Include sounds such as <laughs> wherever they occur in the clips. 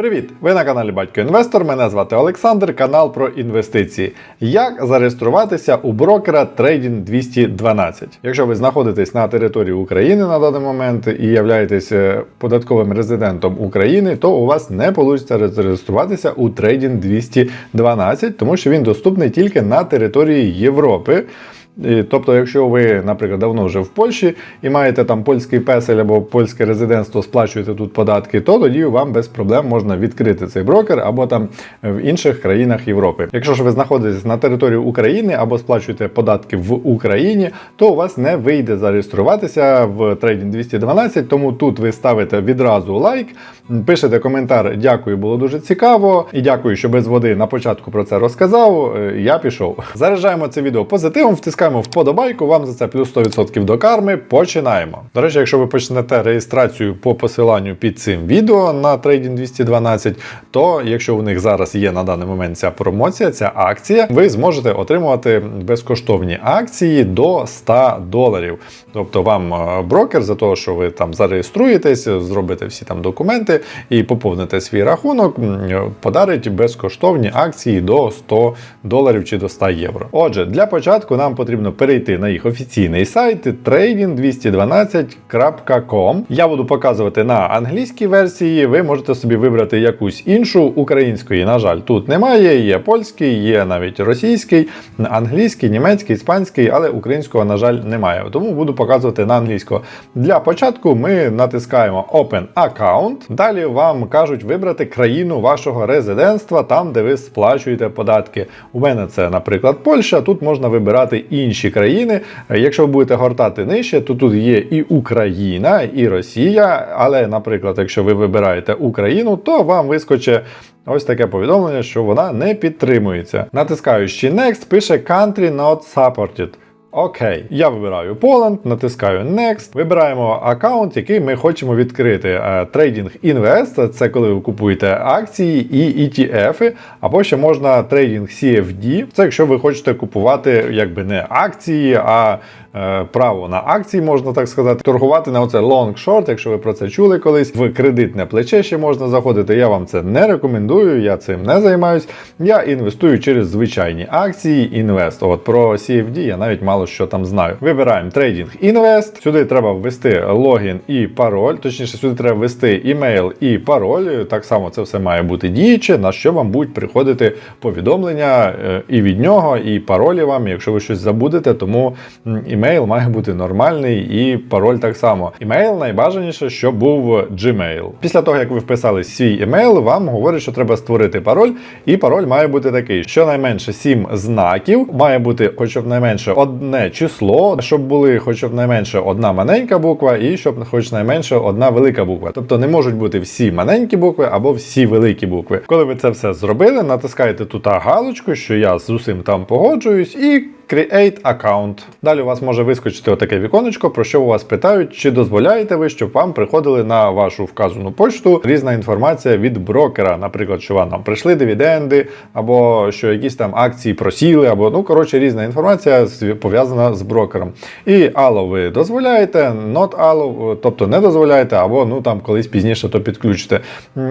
Привіт! Ви на каналі Батько Інвестор. Мене звати Олександр, канал про інвестиції. Як зареєструватися у брокера Trading 212? Якщо ви знаходитесь на території України на даний момент і являєтесь е, податковим резидентом України, то у вас не вийде зареєструватися у Trading 212, тому що він доступний тільки на території Європи. Тобто, якщо ви, наприклад, давно вже в Польщі і маєте там польський песель або польське резидентство, сплачуєте тут податки, то тоді вам без проблем можна відкрити цей брокер або там в інших країнах Європи. Якщо ж ви знаходитесь на території України або сплачуєте податки в Україні, то у вас не вийде зареєструватися в Trading 212, тому тут ви ставите відразу лайк, пишете коментар Дякую, було дуже цікаво. І дякую, що без води на початку про це розказав. Е, Я пішов. Заряджаємо це відео позитивом, втискаємо вподобайку. Вам за це плюс 100% до карми. Починаємо. До речі, якщо ви почнете реєстрацію по посиланню під цим відео на Trading 212, то якщо у них зараз є на даний момент ця промоція, ця акція, ви зможете отримувати безкоштовні акції до 100 доларів. Тобто вам е, брокер за те, що ви там зареєструєтесь, зробите всі там документи і поповните свій рахунок, подарить безкоштовні акції до 100 доларів чи до 100 євро. Отже, для початку нам потрібно перейти на їх офіційний сайт trading212.com. Я буду показувати на англійській версії. Ви можете собі вибрати якусь іншу української. На жаль, тут немає. Є польський, є навіть російський, англійський, німецький, іспанський, але українського, на жаль, немає. Тому буду показувати на англійського. Для початку ми натискаємо Open Account. Далі вам кажуть вибрати країну вашого резидентства, там, де ви сплачуєте податки. У мене це, наприклад, Польща. Тут можна вибирати інші країни. Е, Якщо ви будете гортати нижче, то тут є і Україна, і Росія. Але, наприклад, якщо ви вибираєте Україну, то вам вискоче. Ось таке повідомлення, що вона не підтримується. Натискаючи Next, пише Country not supported. Окей, я вибираю Poland, натискаю Next, вибираємо аккаунт, який ми хочемо відкрити. Е, Trading Invest це коли ви купуєте акції і ETF, або ще можна Trading CFD. Це якщо ви хочете купувати якби не акції, а право на акції, можна так сказати, торгувати на оце long short, якщо ви про це чули колись. В кредитне плече ще можна заходити. Я вам це не рекомендую, я цим не займаюсь. Я інвестую через звичайні акції інвест. От про CFD я навіть мало що там знаю. Вибираємо Trading Invest. Сюди треба ввести логін і пароль. Точніше, сюди треба ввести імейл і пароль. Так само це все має бути діюче, на що вам будуть приходити повідомлення е, і від нього, і паролі вам, якщо ви щось забудете, тому м, імейл має бути нормальний, і пароль так само. Імейл найбажаніше, щоб був Gmail. Після того, як ви вписали свій імейл, вам говорять, що треба створити пароль, і пароль має бути такий: щонайменше 7 знаків, має бути хоч найменше одне число, щоб були хоч найменше одна маленька буква, і щоб хоч найменше одна велика буква. Тобто не можуть бути всі маленькі букви або всі великі букви. Коли ви це все зробили, натискаєте тут галочку, що я з усім там погоджуюсь, і Create account. Далі у вас може вискочити отаке віконечко, про що у вас питають, чи дозволяєте ви, щоб вам приходили на вашу вказану почту різна інформація від брокера. Наприклад, що вам там прийшли дивіденди, або що якісь там акції просіли, або ну коротше різна інформація пов'язана з брокером. І allow ви дозволяєте, not allow, тобто не дозволяєте, або ну там колись пізніше то підключите.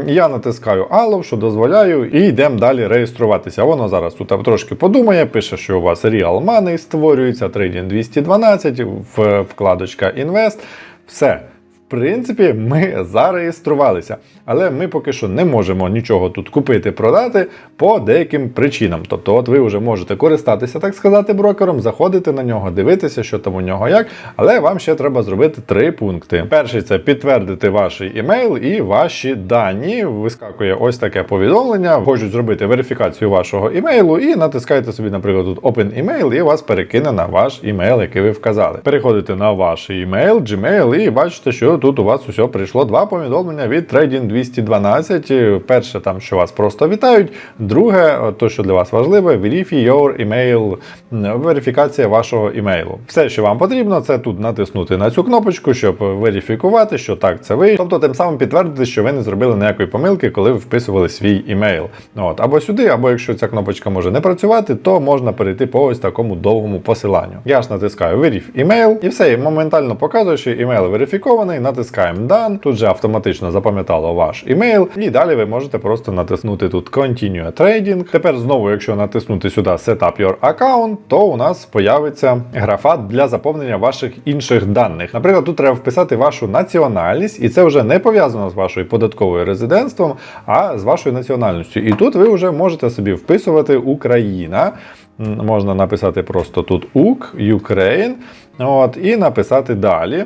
Я натискаю allow, що дозволяю, і йдемо далі реєструватися. Воно зараз тут трошки подумає, пише, що у вас Real Money створюється, Trading 212, в- вкладочка Invest. Все. Принципі, ми зареєструвалися, але ми поки що не можемо нічого тут купити, продати по деяким причинам. Тобто, от ви вже можете користатися, так сказати, брокером, заходити на нього, дивитися, що там у нього як. Але вам ще треба зробити три пункти. Перший це підтвердити ваш імейл і ваші дані. Вискакує ось таке повідомлення. Хочуть зробити верифікацію вашого імейлу, і натискаєте собі, наприклад, тут Open Email, і вас перекине на ваш імейл, який ви вказали. Переходите на ваш імейл, Gmail, і бачите, що тут у вас усе прийшло два повідомлення від Trading 212. Перше, там, що вас просто вітають. Друге, то, що для вас важливе, verify your email, верифікація вашого імейлу. Все, що вам потрібно, це тут натиснути на цю кнопочку, щоб верифікувати, що так, це ви. Тобто, тим самим підтвердити, що ви не зробили ніякої помилки, коли ви вписували свій імейл. От, або сюди, або якщо ця кнопочка може не працювати, то можна перейти по ось такому довгому посиланню. Я ж натискаю Verif email, і все, моментально показує, що імейл верифікований. Натискаємо Done, тут же автоматично запам'ятало ваш імейл, і далі ви можете просто натиснути тут Continue Trading. Тепер знову, якщо натиснути сюди Set up your account, то у нас появиться графа для заповнення ваших інших даних. Наприклад, тут треба вписати вашу національність, і це вже не пов'язано з вашою податковою резидентством, а з вашою національністю. І тут ви вже можете собі вписувати Україна. Можна написати просто тут УК, Ukraine, от, і написати далі.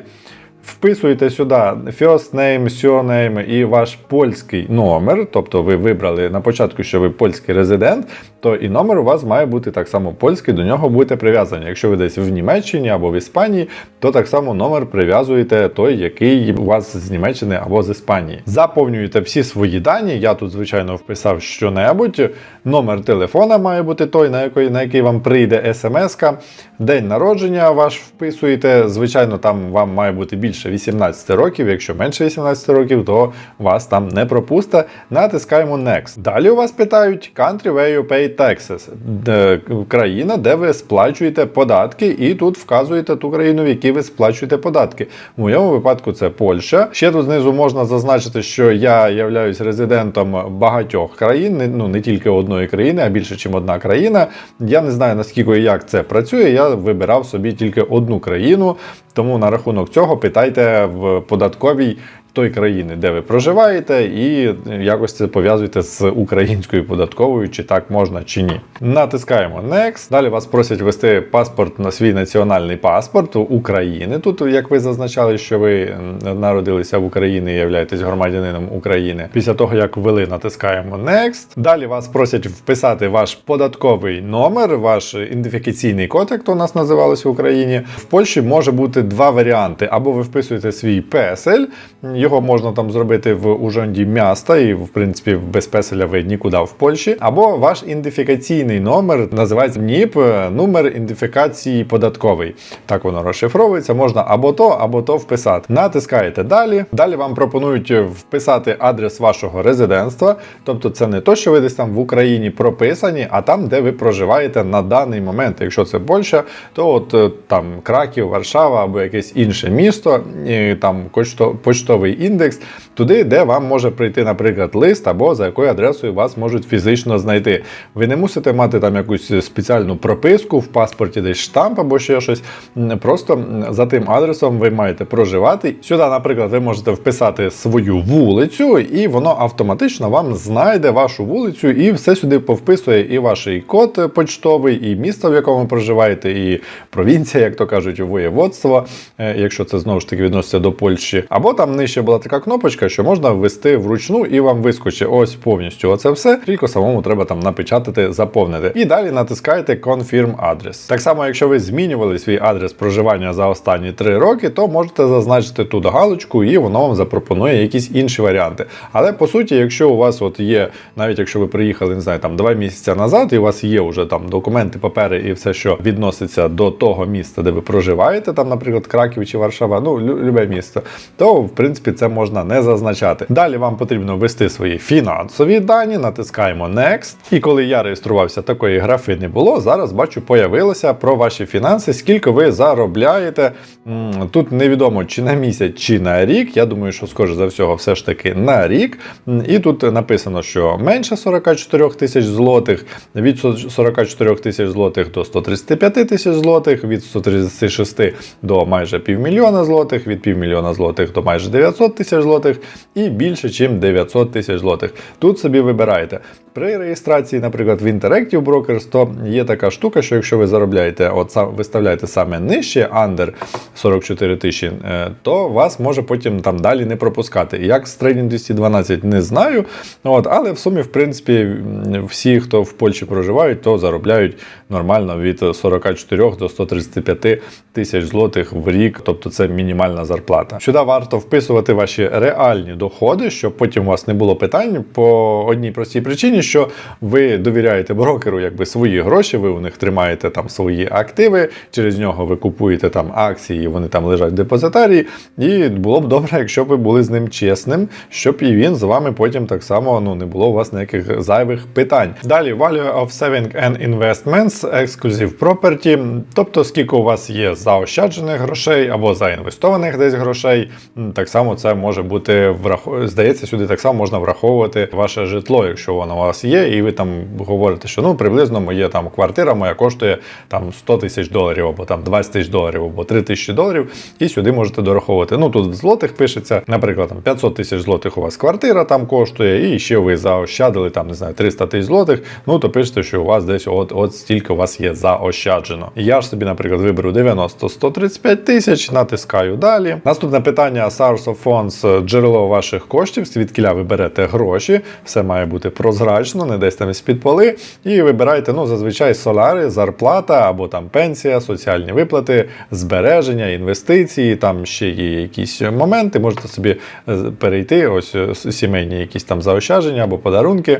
Вписуєте сюди first name, surname і ваш польський номер, тобто ви вибрали на початку, що ви польський резидент, то і номер у вас має бути так само польський, до нього будете прив'язані. Якщо ви десь в Німеччині або в Іспанії, то так само номер прив'язуєте той, який у вас з Німеччини або з Іспанії. Заповнюєте всі свої дані. Я тут, звичайно, вписав що-небудь. Номер телефона має бути той, на який, на який вам прийде смс-ка. День народження ваш вписуєте. Звичайно, там вам має бути більше 18 років. Якщо менше 18 років, то вас там не пропусте. Натискаємо Next. Далі у вас питають Country where you pay taxes. Де, країна, де ви сплачуєте податки, і тут вказуєте ту країну, в якій ви сплачуєте податки. В моєму випадку це Польща. Ще тут знизу можна зазначити, що я являюсь резидентом багатьох країн, ну не тільки одної країни, а більше, ніж одна країна. Я не знаю наскільки і як це працює. Я вибирав собі тільки одну країну, тому на рахунок цього питайте в податковій. Той країни, де ви проживаєте, і якось це пов'язуєте з українською податковою, чи так можна, чи ні. Натискаємо Next. Далі вас просять ввести паспорт на свій національний паспорт України. Тут, як ви зазначали, що ви народилися в Україні і являєтесь громадянином України. Після того, як ввели, натискаємо Next. Далі вас просять вписати ваш податковий номер, ваш ідентифікаційний код, як то у нас називалося в Україні. В Польщі може бути два варіанти: або ви вписуєте свій PSL, його можна там зробити в ужонді міста, і в принципі без песеля ви нікуди в Польщі. Або ваш ідентифікаційний номер називається НІП, номер ідентифікації податковий. Так воно розшифровується. Можна або то, або то вписати. Натискаєте далі. Далі вам пропонують вписати адрес вашого резидентства. Тобто, це не то, що ви десь там в Україні прописані, а там, де ви проживаєте на даний момент. Якщо це Польща, то от е, там Краків, Варшава або якесь інше місто, і там почто- почтовий індекс, туди, де вам може прийти, наприклад, лист або за якою адресою вас можуть фізично знайти. Ви не мусите мати там якусь спеціальну прописку в паспорті, десь штамп або ще щось. Просто за тим адресом ви маєте проживати. Сюди, наприклад, ви можете вписати свою вулицю, і воно автоматично вам знайде вашу вулицю і все сюди повписує і ваш код почтовий, і місто, в якому проживаєте, і провінція, як то кажуть, воєводство, е, якщо це знову ж таки відноситься до Польщі. Або там нижче була така кнопочка, що можна ввести вручну і вам вискочить ось повністю оце все. Тільки самому треба там напечатати, заповнити. І далі натискаєте Confirm адрес. Так само, якщо ви змінювали свій адрес проживання за останні 3 роки, то можете зазначити тут галочку, і воно вам запропонує якісь інші варіанти. Але по суті, якщо у вас от є, навіть якщо ви приїхали, не знаю, там 2 місяці назад, і у вас є вже там документи, папери і все, що відноситься до того міста, де ви проживаєте, там, наприклад, Краків чи Варшава, ну любе місто, то в принципі це можна не зазначати. Далі вам потрібно ввести свої фінансові дані, натискаємо Next. І коли я реєструвався, такої графи не було. Зараз бачу, появилося про ваші фінанси, скільки ви заробляєте. Тут невідомо чи на місяць, чи на рік. Я думаю, що скоріше за всього, все ж таки на рік. І тут написано, що менше 44 тисяч злотих, від 44 тисяч злотих до 135 тисяч злотих, від 136 до майже півмільйона злотих, від півмільйона злотих до майже 900 тисяч злотих і більше, ніж 900 тисяч злотих. Тут собі вибираєте. При реєстрації, наприклад, в Interactive Brokers, то є така штука, що якщо ви заробляєте, от виставляєте саме нижче, under 44 тисячі, е, то вас може потім там далі не пропускати. Як з Trading 212 не знаю. От, але в сумі, в принципі, всі, хто в Польщі проживають, то заробляють нормально від 44 до 135 тисяч злотих в рік, тобто це мінімальна зарплата. Сюди варто вписувати визначити ваші реальні доходи, щоб потім у вас не було питань по одній простій причині, що ви довіряєте брокеру якби свої гроші, ви у них тримаєте там свої активи, через нього ви купуєте там акції, вони там лежать в депозитарії. І було б добре, якщо б ви були з ним чесним, щоб і він з вами потім так само ну не було у вас ніяких зайвих питань. Далі Value of Saving and Investments, Exclusive Property, тобто скільки у вас є заощаджених грошей або заінвестованих десь грошей. Так само це може бути врахов... здається, сюди так само можна враховувати ваше житло, якщо воно у вас є, і ви там говорите, що ну приблизно моє там квартира моя коштує там 100 тисяч доларів, або там 20 тисяч доларів, або 3 тисячі доларів, і сюди можете дораховувати. Ну тут в злотих пишеться, наприклад, там 500 тисяч злотих у вас квартира там коштує, і ще ви заощадили там, не знаю, 300 тисяч злотих. Ну то пишете, що у вас десь от, от стільки у вас є заощаджено. Я ж собі, наприклад, виберу 90-135 тисяч, натискаю далі. Наступне питання: Source of Funds, джерело ваших коштів, звідкіля ви берете гроші. Все має бути прозрачно, не десь там з-під поли. І вибираєте, ну, зазвичай соляри, зарплата або там пенсія, соціальні виплати, збереження, інвестиції. Там ще є якісь моменти. Можете собі е, перейти, ось е, сімейні якісь там заощадження або подарунки,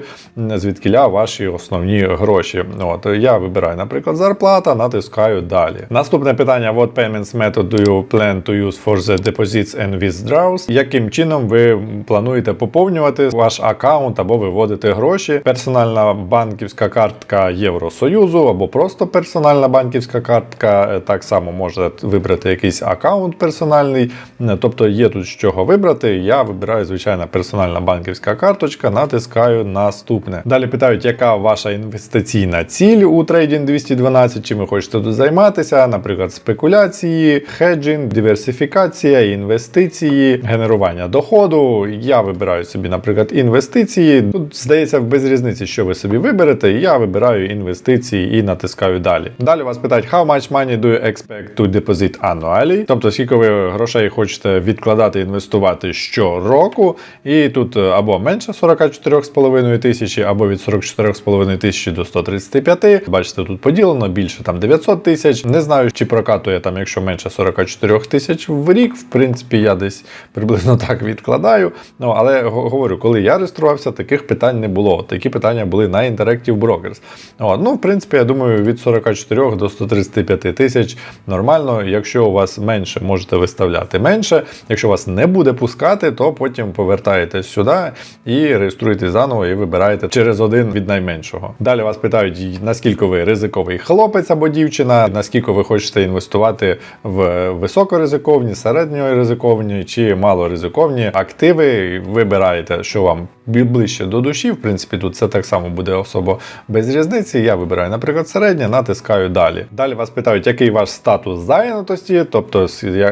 звідкіля ваші основні гроші. От я вибираю, наприклад, зарплата, натискаю далі. Наступне питання: What payments method do you plan to use for the deposits and withdrawals? Яким чином ви плануєте поповнювати ваш аккаунт або виводити гроші? Персональна банківська картка Євросоюзу або просто персональна банківська картка. Е, Так само можете вибрати якийсь аккаунт персональний. Е, Тобто є тут з чого вибрати. Я вибираю звичайна персональна банківська карточка, натискаю наступне. Далі питають, яка ваша інвестиційна ціль у трейдінг 212, чим ви хочете тут займатися, наприклад, спекуляції, хеджинг, диверсифікація, інвестиції, генерування доходу. Я вибираю собі, наприклад, інвестиції. Тут здається, без різниці, що ви собі виберете. Я вибираю інвестиції і натискаю далі. Далі вас питають, how much money do you expect to deposit annually? Тобто, скільки ви грошей хочете відкладати, інвестувати щороку. І тут е, або менше 44,5 тисячі, або від 44,5 тисячі до 135. Бачите, тут поділено більше там 900 тисяч. Не знаю, чи прокатує там, якщо менше 44 тисяч в рік. В принципі, я десь приблизно так відкладаю. Ну але говорю, коли я реєструвався, таких питань не було. Такі питання були на Interactive Brokers. От, ну, в принципі, я думаю, від 44 до 135 тисяч нормально. Якщо у вас менше, можете виставляти менше. Якщо вас не буде пускати, то потім повертаєтесь сюди і реєструєте заново і вибираєте через один від найменшого. Далі вас питають, наскільки ви ризиковий хлопець або дівчина, наскільки ви хочете інвестувати в високоризиковні, середньоризиковні чи малоризиковні активи. Вибираєте, що вам ближче до душі. В принципі, тут це так само буде особо без різниці. Я вибираю, наприклад, середнє, натискаю далі. Далі вас питають, який ваш статус зайнятості, тобто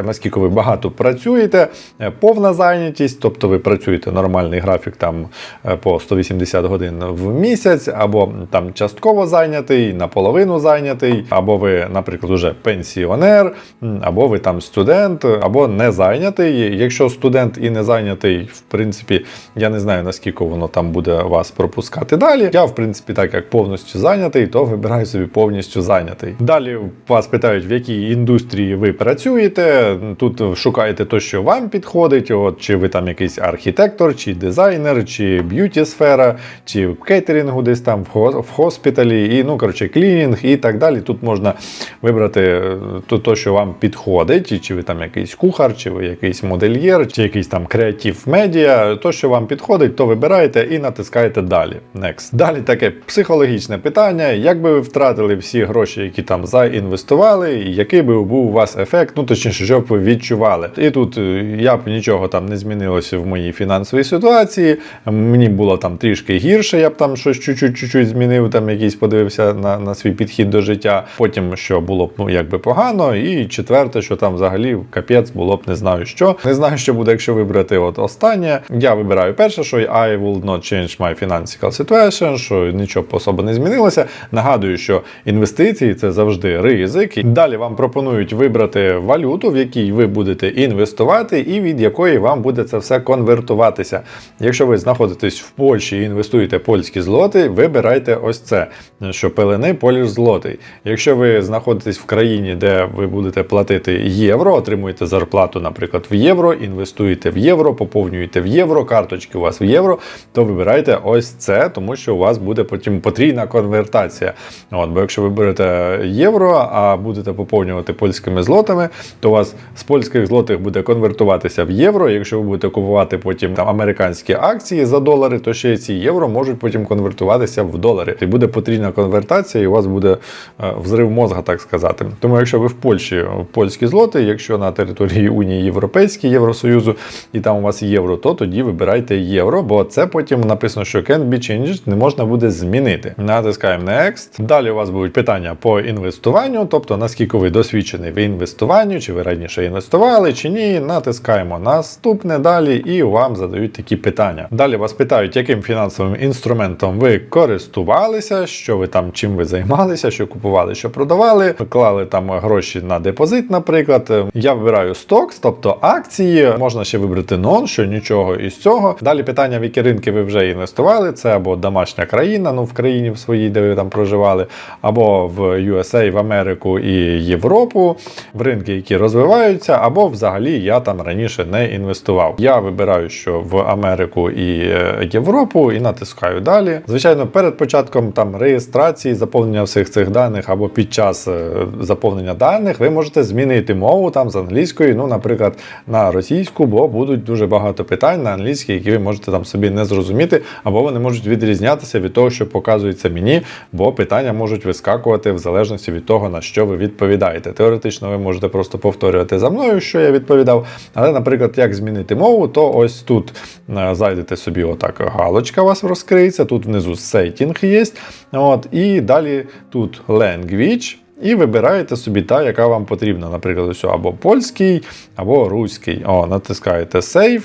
наскільки ви багато працюєте, Е, повна зайнятість, тобто ви працюєте нормальний графік там е, по 180 годин в місяць, або там частково зайнятий, наполовину зайнятий, або ви, наприклад, уже пенсіонер, або ви там студент, або не зайнятий. Якщо студент і не зайнятий, в принципі, я не знаю наскільки воно там буде вас пропускати далі. Я, в принципі, так як повністю зайнятий, то вибираю собі повністю зайнятий. Далі вас питають, в якій індустрії ви працюєте. Тут шукаєте те, що вам підходить. От чи ви там якийсь архітектор, чи дизайнер, чи б'юті сфера, чи в кейтерингу десь там в хо- в хоспіталі, і ну коротше, клінінг і так далі. Тут можна вибрати е, то, що вам підходить, чи ви там якийсь кухар, чи ви якийсь модельєр, чи якийсь там креатив медіа. То, що вам підходить, то вибираєте і натискаєте далі. Next. Далі таке психологічне питання: як би ви втратили всі гроші, які там заінвестували, і який би був у вас ефект, ну точніше, що б ви відчували. І тут е, я б нічого там не змінилося в моїй фінансовій ситуації. Мені було там трішки гірше, я б там щось чуть-чуть змінив, там якийсь подивився на, на свій підхід до життя. Потім що було б ну якби погано. І четверте, що там взагалі капець було б не знаю що. Не знаю, що буде, якщо вибрати от останнє. Я вибираю перше, що I will not change my financial situation, що нічого особо не змінилося. Нагадую, що інвестиції це завжди ризик. Далі вам пропонують вибрати валюту, в якій ви будете інвестувати, і від якої вам буде це все конвертуватися. Якщо ви знаходитесь в Польщі і інвестуєте польські злоти, вибирайте ось це, що пелени Поліш злотий. Якщо ви знаходитесь в країні, де ви будете платити євро, отримуєте зарплату, наприклад, в євро інвестуєте в євро, поповнюєте в євро, карточки у вас в євро, то вибирайте ось це, тому що у вас буде потім потрійна конвертація. От, бо якщо ви берете євро, а будете поповнювати польськими злотами, то у вас з польських злотих буде конвертуватися в євро. Якщо ви будете купувати потім там американські акції за долари, то ще ці євро можуть потім конвертуватися в долари. І буде потрійна конвертація, і у вас буде е, взрив мозга, так сказати. Тому якщо ви в Польщі польські злоти, якщо на території Унії Європейської Євросоюзу і там у вас євро, то тоді вибирайте євро, бо це потім написано, що can be changed, не можна буде змінити. Натискаємо Next. Далі у вас будуть питання по інвестуванню, тобто наскільки ви досвідчений в інвестуванні, чи ви раніше інвестували, чи ні. Натискаємо наступне далі, і вам задають такі питання. Далі вас питають, яким фінансовим інструментом ви користувалися, що ви там чим ви займалися, що купували, що продавали, клали там гроші на депозит, наприклад. Я вибираю стокс, тобто акції. Можна ще вибрати нон, що нічого із цього. Далі питання, в які ринки ви вже інвестували. Це або домашня країна, ну в країні в своїй, де ви там проживали, або в USA, в Америку і Європу, в ринки, які розвиваються, або взагалі я там раніше не інвестував. Я вибираю, що в Америку і е, Європу, і натискаю далі. Звичайно, перед початком там реєстрації, заповнення всіх цих даних або під час е, заповнення даних, ви можете змінити мову там з англійської, ну, наприклад, на російську, бо будуть дуже багато питань на англійській, які ви можете там собі не зрозуміти, або вони можуть відрізнятися від того, що показується мені, бо питання можуть вискакувати в залежності від того, на що ви відповідаєте. Теоретично ви можете просто повторювати за мною, що я відповідав. Але, наприклад, як змінити мову, то ось тут е, зайдете собі, отак галочка у вас розкриється, тут внизу setting є. От, і далі тут language. І вибираєте собі та, яка вам потрібна. Наприклад, ось або польський, або руський. О, натискаєте Save.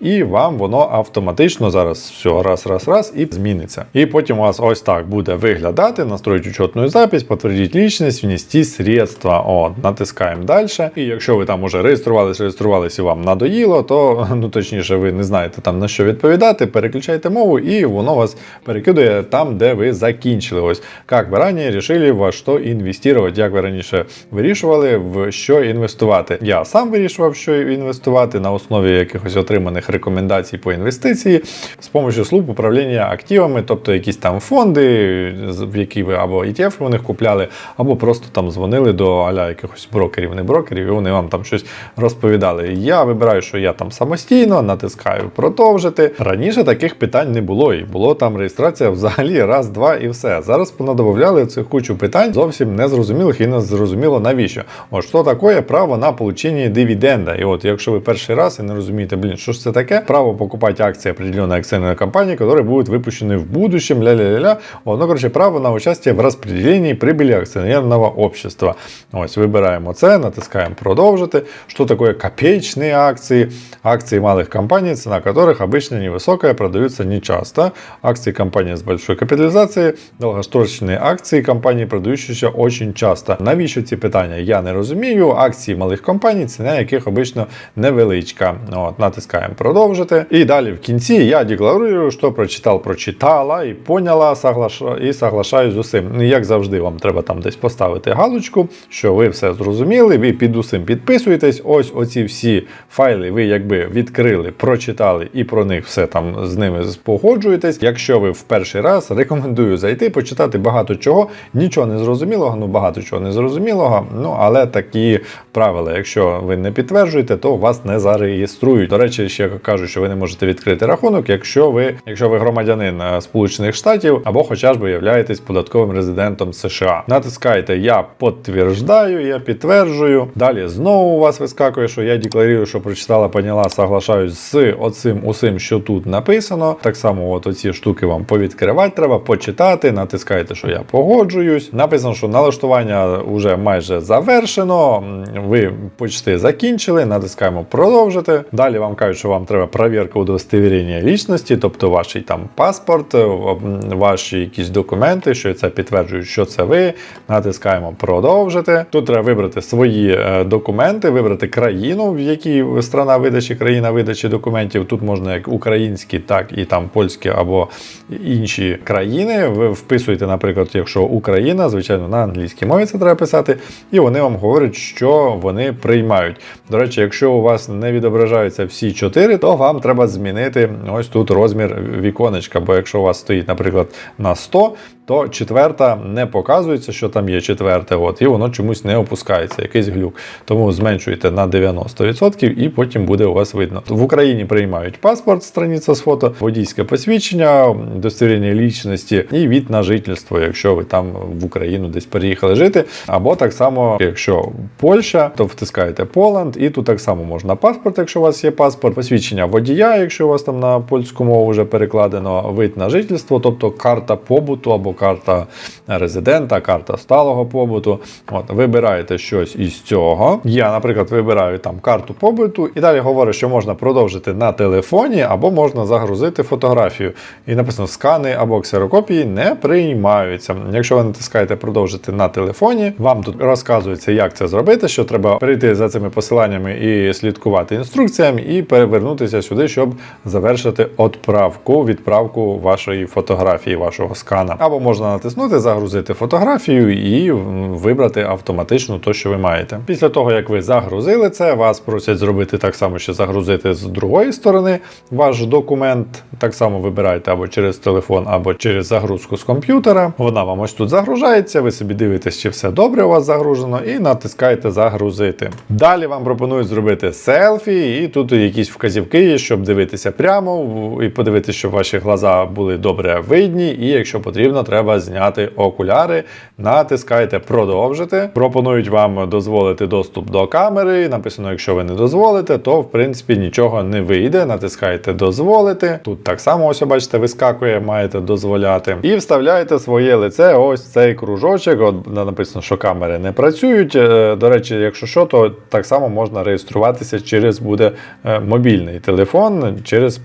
І вам воно автоматично зараз все раз, раз, раз і зміниться. І потім у вас ось так буде виглядати, настроїть учетну запись, підтвердіть лічність, внести средства. О, натискаємо далі. І якщо ви там уже реєструвалися, реєструвалися і вам надоїло, то <laughs> ну точніше, ви не знаєте там на що відповідати, переключайте мову, і воно вас перекидує там, де ви закінчили. Ось як ви раніше вирішили во що інвестувати, як ви раніше вирішували, в що інвестувати. Я сам вирішував, що інвестувати на основі якихось отриманих рекомендацій по інвестиції з допомогою служб управління активами, тобто якісь там фонди, в які ви або ETF у них купляли, або просто там дзвонили до аля якихось брокерів, не брокерів, і вони вам там щось розповідали. Я вибираю, що я там самостійно натискаю продовжити. Раніше таких питань не було, і було там реєстрація взагалі раз, два і все. Зараз понадобавляли цих кучу питань зовсім незрозумілих і не зрозуміло навіщо. От що таке право на получення дивіденда. І от якщо ви перший раз і не розумієте, блін, що ж це таке? Право покупати акції определенной акционной компании, которые будут выпущены в будущем, ля-ля-ля-ля. Вот, ну, короче, право на участие в розподіленні прибылі акціонерного общества. Ось, вибираємо це, натискаємо продовжити. Що таке копеечні акції? Акции малых компаний, цена которых обычно невысокая, продаются нечасто. Акции компании с большой капитализацией, долгострочные акції компанії, продаючися очень часто. Навіщо ці питання? Я не розумію. Акції малих компаній, ціна яких обично невеличка. От, натискаємо продовжити. І далі в кінці я декларую, що прочитав, прочитала і поняла, соглаша... і соглашаюсь з усім. Ну, Як завжди, вам треба там десь поставити галочку, що ви все зрозуміли, ви під усім підписуєтесь. Ось оці всі файли ви якби відкрили, прочитали і про них все там з ними погоджуєтесь. Якщо ви в перший раз рекомендую зайти, почитати багато чого, нічого не зрозумілого, ну багато чого не зрозумілого. Ну але такі правила. Якщо ви не підтверджуєте, то вас не зареєструють. До речі, ще кажуть, що ви не можете відкрити рахунок, якщо ви, якщо ви громадянин е, Сполучених Штатів або хоча б являєтесь податковим резидентом США. Натискайте Я підтверждаю, я підтверджую. Далі знову у вас вискакує, що я декларую, що прочитала, поняла, соглашаюсь з оцим усім, що тут написано. Так само, от оці штуки вам повідкривати треба, почитати. Натискаєте, що я погоджуюсь. Написано, що налаштування вже майже завершено. Ви почти закінчили. Натискаємо продовжити. Далі вам кажуть, що вам треба перевірка удостовірення лічності, тобто ваш там паспорт, е, ваші якісь документи, що це підтверджують, що це ви. Натискаємо продовжити. Тут треба вибрати свої е, документи, вибрати країну, в якій страна видачі, країна видачі документів. Тут можна як українські, так і там польські або інші країни. Ви вписуєте, наприклад, якщо Україна, звичайно, на англійській мові це треба писати, і вони вам говорять, що вони приймають. До речі, якщо у вас не відображаються всі чотири, то вам треба змінити ось тут розмір віконечка. Бо якщо у вас стоїть, наприклад, на 100, то четверта не показується, що там є четверте, от, і воно чомусь не опускається, якийсь глюк. Тому зменшуйте на 90% і потім буде у вас видно. В Україні приймають паспорт, страниця з фото, водійське посвідчення, достовірення лічності і від на жительство, якщо ви там в Україну десь переїхали жити. Або так само, якщо Польща, то втискаєте Поланд, і тут так само можна паспорт, якщо у вас є паспорт, посвідчення водія, якщо у вас там на польську мову вже перекладено, вид на жительство, тобто карта побуту або карта резидента, карта сталого побуту. От вибираєте щось із цього. Я, наприклад, вибираю там карту побуту, і далі говорю, що можна продовжити на телефоні, або можна загрузити фотографію. І написано скани або ксерокопії не приймаються. Якщо ви натискаєте продовжити на телефоні, вам тут розказується, як це зробити, що треба перейти за цими посиланнями і слідкувати інструкціям, і перевернутися сюди, щоб завершити відправку, відправку вашої фотографії, вашого скана. Або можна натиснути, загрузити фотографію і вибрати автоматично то, що ви маєте. Після того, як ви загрузили це, вас просять зробити так само, ще загрузити з другої сторони ваш документ. Так само вибираєте або через телефон, або через загрузку з комп'ютера. Вона вам ось тут загружається. Ви собі дивитесь, чи все добре у вас загружено, і натискаєте загрузити. Далі вам пропонують зробити селфі, і тут якісь вказівки є, щоб дивитися прямо і подивитися, щоб ваші глаза були добре видні. І якщо потрібно, треба зняти окуляри. Натискаєте продовжити. Пропонують вам дозволити доступ до камери. Написано, якщо ви не дозволите, то в принципі нічого не вийде. Натискаєте дозволити. Тут так само ось бачите, вискакує, маєте дозволяти. І вставляєте своє лице. Ось цей кружочок. От написано, що камери не працюють. Е, До речі, якщо що, то так само можна реєструватися через буде е, мобільний телефон, через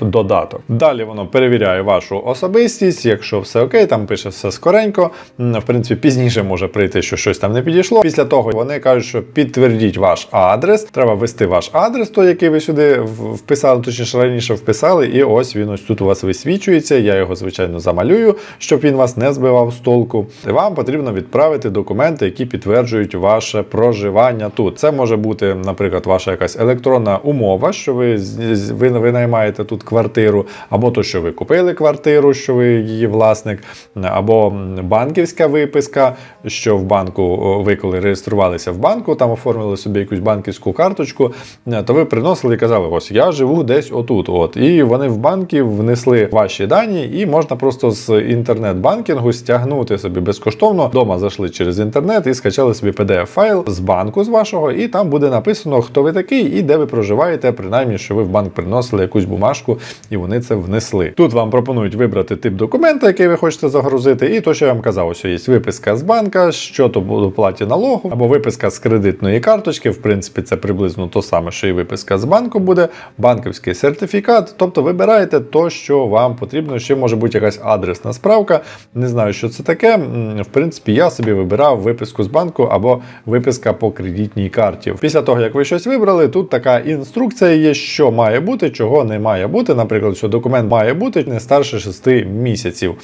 додаток. Далі воно перевіряє вашу особистість. Якщо все окей, там пише все скоренько. В принципі, пізніше може прийти, що щось там не підійшло. Після того вони кажуть, що підтвердіть ваш адрес. Треба ввести ваш адрес, той, який ви сюди вписали, точніше раніше вписали, і ось він ось тут у вас висвічується. Я його, звичайно, замалюю, щоб він вас не збивав з толку. Вам потрібно відправити документи, які підтверджують ваше проживання тут. Це може бути, наприклад, ваша якась електронна умова, що ви ви винаймаєте тут квартиру, або то, що ви купили квартиру, що ви її власник, або банківська виписка, що в банку ви коли реєструвалися в банку, там оформили собі якусь банківську карточку, е, то ви приносили і казали, ось я живу десь отут. От. І вони в банки внесли ваші дані, і можна просто з інтернет-банкінгу стягнути собі безкоштовно. Дома зайшли через інтернет і скачали собі PDF-файл з банку з вашого, і там буде написано, хто ви такий і де ви проживаєте, принаймні, що ви в банк приносили якусь бумажку, і вони це внесли. Тут вам пропонують вибрати тип документа, який ви хочете загрузити, і то, що я вам казав, ось є виписка з банка, що то буде платі налогу, або виписка з кредитної карточки. В принципі, це приблизно то саме, що і виписка з банку буде, банківський сертифікат. Тобто вибираєте то, що вам потрібно. Ще може бути якась адресна справка. Не знаю, що це таке. В принципі, я собі вибирав виписку з банку або виписка по кредитній карті. Після того, як ви щось вибрали, тут така інструкція є, що має бути, чого не має бути. Наприклад, що документ має бути не старше 6 місяців.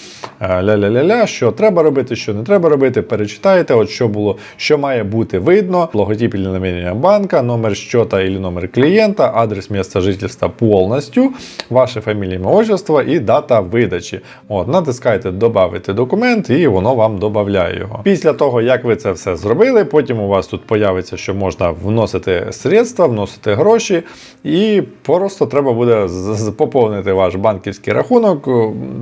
Ля-ля-ля-ля, що треба робити, що не треба робити. Перечитайте, от що було, що має бути видно. Логотип или намерение банка, номер счета или номер клиента, адрес места жительства повністю, ваше фамілія, ім'я, отчество і дата видачі. От, натискайте Добавити документ, і воно вам додає його. Після того, як ви це все зробили, потім у вас тут появиться, що можна вносити средства, вносити гроші, і просто треба буде поповнити ваш банківський рахунок.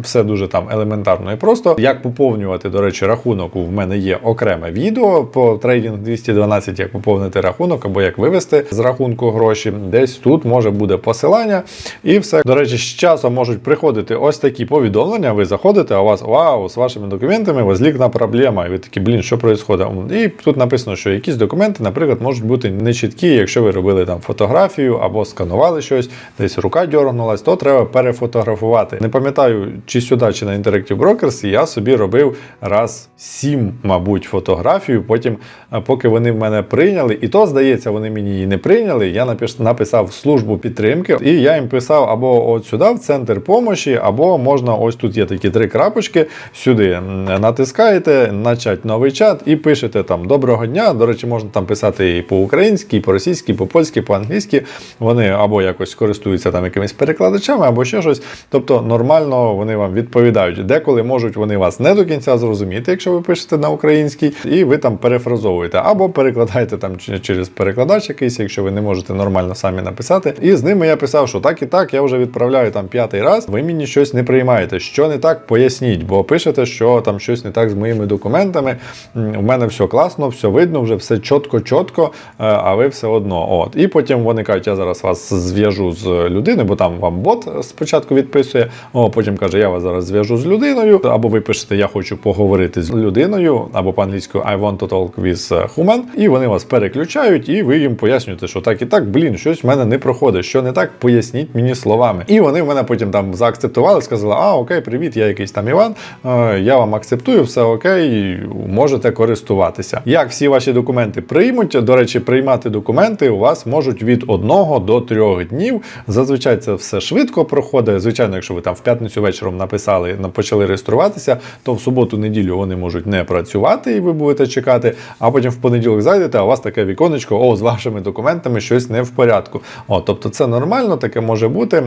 Все дуже там елементарно і просто. Як поповнювати, до речі, рахунок, в мене є окреме відео по трейдинг 212, як поповнити рахунок або як вивести з рахунку гроші. Десь тут може буде посилання. І все. До речі, з часом можуть приходити ось такі повідомлення. Ви заходите, а у вас вау, з вашими документами возникла проблема. І ви такі, блін, що відбувається? І тут написано, що якісь документи, наприклад, можуть бути нечіткі, якщо ви робили там фотографію або сканували. щось, десь рука дьоргнулась, то треба перефотографувати. Не пам'ятаю, чи сюди, чи на Interactive Brokers, я собі робив раз сім, мабуть, фотографію. Потім, е, поки вони в мене прийняли, і то, здається, вони мені її не прийняли. Я написав службу підтримки, і я їм писав або от сюди, в центр помощі, або можна ось тут є такі три крапочки. Сюди натискаєте, начать новий чат і пишете там доброго дня. До речі, можна там писати і по-українськи, і по-російськи, і по-польськи, по-англійськи. Вони або якось користуються там якимись перекладачами, або ще щось. Тобто нормально вони вам відповідають. Деколи можуть вони вас не до кінця зрозуміти, якщо ви пишете на українській, і ви там перефразовуєте, або перекладаєте там через перекладач якийсь, якщо ви не можете нормально самі написати. І з ними я писав, що так і так, я вже відправляю там п'ятий раз. Ви мені щось не приймаєте. Що не так, поясніть, бо пишете, що там щось не так з моїми документами. У мене все класно, все видно, вже все чітко-чітко, е, а ви все одно. От. І потім вони кажуть, я зараз вас зв'яжу з людиною, бо там вам бот спочатку відписує, о, потім каже, я вас зараз зв'яжу з людиною, або ви пишете, я хочу поговорити з людиною, або по-англійською I want to talk with human, і вони вас переключають, і ви їм пояснюєте, що так і так, блін, щось в мене не проходить, що не так, поясніть мені словами. І вони в мене потім там заакцептували, сказали, а окей, привіт, я якийсь там Іван, е, я вам акцептую, все окей, можете користуватися. Як всі ваші документи приймуть, до речі, приймати документи у вас можуть від 1 до 3 днів. Зазвичай це все швидко проходить. Звичайно, якщо ви там в п'ятницю вечором написали, на- почали реєструватися, то в суботу-неділю вони можуть не працювати, і ви будете чекати. А потім в понеділок зайдете, а у вас таке віконечко, о, з вашими документами щось не в порядку. О, тобто це нормально, таке може бути.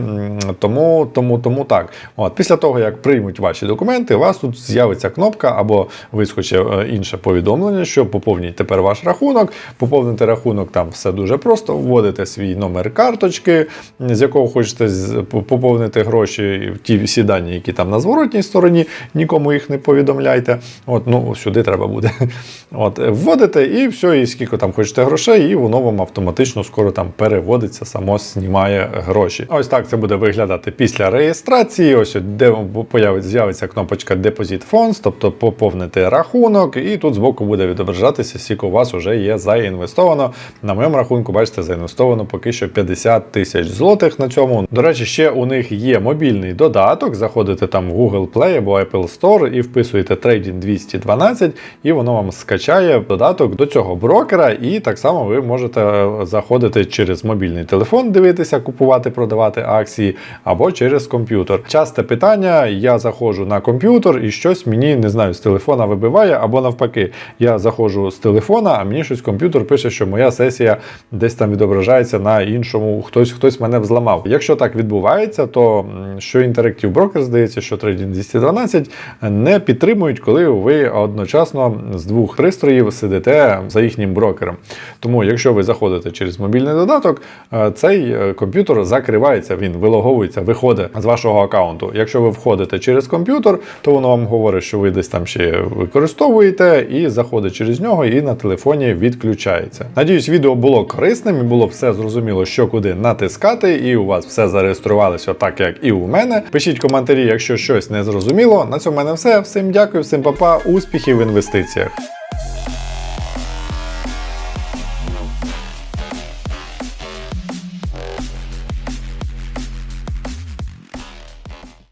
Тому, тому, тому так. От, після того, як приймуть ваші документи, у вас тут з'явиться кнопка або вискочить е, інше повідомлення, що поповніть тепер ваш рахунок. Поповнити рахунок там все дуже просто. Вводите свій номер карточки, з якого хочете поповнити гроші, ті всі дані, які там на зворотній стороні, нікому їх не повідомляйте. От, ну сюди треба буде. От, вводите і все, і скільки там хочете грошей, і воно вам автоматично скоро там переводиться, само знімає гроші. Ось так це буде виглядати після реєстрації. Ось де з'явиться кнопочка Deposit Funds, тобто поповнити рахунок, і тут збоку буде відображатися, скільки у вас вже є заінвестовано. На моєму рахунку, бачите, заінвестовано поки що 50 тисяч злотих на цьому. До речі, ще у них є мобільний додаток. Заходите там в Google Play або Apple Store і вписуєте Trading 212, і воно вам скачає додаток до цього брокера. І так само ви можете е, заходити через мобільний телефон, дивитися, купувати, продавати акції, або через комп'ютер. Часте питання: я заходжу на комп'ютер і щось мені не знаю, з телефона вибиває, або навпаки, я заходжу з телефона, а мені щось комп'ютер пише, що моя сесія десь там відображається на іншому, хтось хтось мене взламав. Якщо так відбувається, то що Interactive Broker, здається, що Trading 212 не підтримують, коли ви одночасно з двох пристроїв сидите за їхнім брокером. Тому, якщо ви заходите через мобільний додаток, е, цей е, комп'ютер закривається, він вилоговується, виходить з вашого аккаунту. Якщо ви входите через комп'ютер, то воно вам говорить, що ви десь там ще використовуєте, і заходить через нього, і на телефоні відключається. Надіюсь, відео було корисним і було все зрозуміло, що куди натискати, і у вас все зареєструвалося так, як і у мене. Пишіть коментарі, якщо щось не зрозуміло на цьому в мене все. Всім дякую, всім папа, успіхів в інвестиціях.